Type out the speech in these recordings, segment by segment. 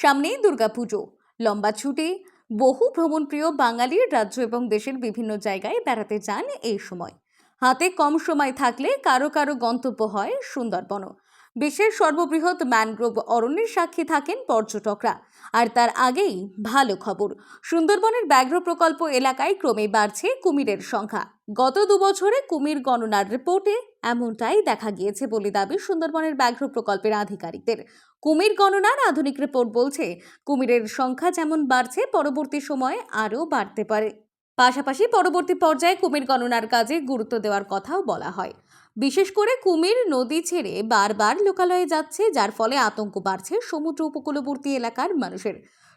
সামনেই দুর্গাপুজো। লম্বা ছুটি, বহু ভ্রমণপ্রিয় বাঙালির রাজ্য এবং দেশের বিভিন্ন জায়গায় বেড়াতে যান এই সময়। হাতে কম সময় থাকলে কারও কারও গন্তব্য হয় সুন্দরবনও। বিশ্বের সর্ববৃহৎ ম্যানগ্রোভ অরণ্যের সাক্ষী থাকেন পর্যটকরা। আর তার আগেই ভালো খবর, সুন্দরবনের ব্যাঘ্র প্রকল্প এলাকায় ক্রমে বাড়ছে কুমিরের সংখ্যা। গত দুবছরে কুমির গণনার রিপোর্টে এমনটাই দেখা গিয়েছে বলে দাবি সুন্দরবনের ব্যাঘ্র প্রকল্পের আধিকারিকদের। কুমির গণনার আধুনিক রিপোর্ট বলছে, কুমিরের সংখ্যা যেমন বাড়ছে, পরবর্তী সময়ে আরও বাড়তে পারে। পাশাপাশি পরবর্তী পর্যায়ে কুমির গণনার কাজে গুরুত্ব দেওয়ার কথাও বলা হয়। বিশেষ করে কুমির নদী ছেড়ে বারবার লোকালয়ে যাচ্ছে, যার ফলে আতঙ্ক বাড়ছে সমুদ্র উপকূলবর্তী এলাকার মানুষের।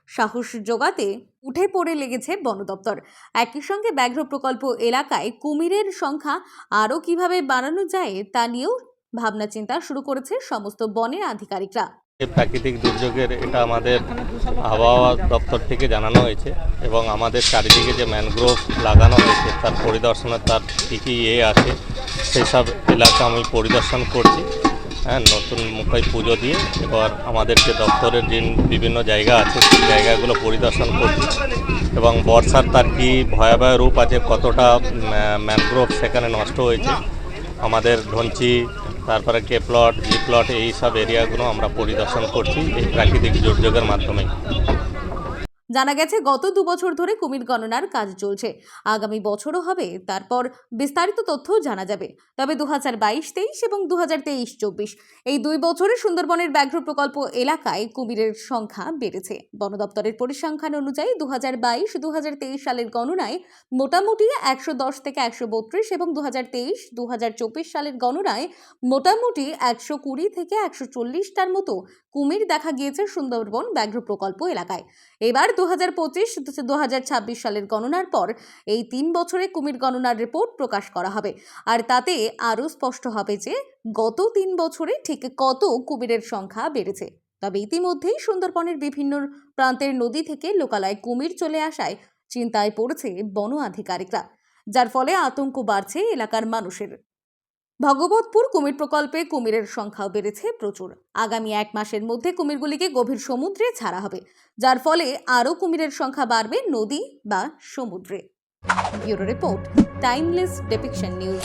সাহস জোগাতে উঠে পড়ে লেগেছে বন দপ্তর। একই সঙ্গে ব্যাঘ্র প্রকল্প এলাকায় কুমিরের সংখ্যা আরও কীভাবে বাড়ানো যায় তা নিয়েও ভাবনা চিন্তা শুরু করেছে সমস্ত বনের আধিকারিকরা। প্রাকৃতিক দুর্যোগের এটা আমাদের আবহাওয়া দপ্তর থেকে জানানো হয়েছে এবং আমাদের চারিদিকে যে ম্যানগ্রোভ লাগানো হয়েছে, তার পরিদর্শনে তার কী কী ইয়ে আছে সেই সব এলাকা আমি পরিদর্শন করছি। হ্যাঁ নতুন মুখে পুজো দিয়ে এবার আমাদের যে দপ্তরের যে বিভিন্ন জায়গা আছে, সেই জায়গাগুলো পরিদর্শন করছি। এবং বর্ষার তার কী ভয়াবহ রূপ আছে, কতটা ম্যানগ্রোভ সেখানে নষ্ট হয়েছে, আমাদের ধনচি তারপরে কে প্লট জি প্লট এইসব এরিয়াগুলো আমরা পরিদর্শন করছি এই প্রাকৃতিক দুর্যোগের মাধ্যমে। জানা গেছে, গত দু বছর ধরে কুমির গণনার কাজ চলছে। আগামী বছরও হবে, তারপর বিস্তারিত তথ্য জানা যাবে। তবে দু হাজার বাইশ, তেইশ এবং দু হাজার তেইশ, চব্বিশ, এই দুই বছরে সুন্দরবনের ব্যাঘ্র প্রকল্প এলাকায় কুমিরের সংখ্যা বেড়েছে। বন দপ্তরের পরিসংখ্যান অনুযায়ী দু হাজার বাইশ দু হাজার তেইশ সালের গণনায় মোটামুটি একশো দশ থেকে একশো বত্রিশ এবং দু হাজার তেইশ দু হাজার চব্বিশ সালের গণনায় মোটামুটি একশো কুড়ি থেকে একশো চল্লিশটার মতো কুমির দেখা গিয়েছে সুন্দরবন ব্যাঘ্র প্রকল্প এলাকায়। এবার দু হাজার পঁচিশ দু ছাব্বিশ সালের গণনার পর এই তিন বছরে কুমির গণনার রিপোর্ট প্রকাশ করা হবে। আর তাতে আরও স্পষ্ট হবে যে গত তিন বছরে ঠিক কত কুমিরের সংখ্যা বেড়েছে। তবে ইতিমধ্যেই সুন্দরবনের বিভিন্ন প্রান্তের নদী থেকে লোকালয় কুমির চলে আসায় চিন্তায় পড়েছে বন আধিকারিকরা। যার ফলে আতঙ্ক বাড়ছে এলাকার মানুষের। ভগবতপুর কুমির প্রকল্পে কুমিরের সংখ্যাও বেড়েছে প্রচুর। আগামী এক মাসের মধ্যে কুমিরগুলিকে গভীর সমুদ্রে ছাড়া হবে, যার ফলে আরও কুমিরের সংখ্যা বাড়বে নদী বা সমুদ্রে। Bureau report, timeless depiction news.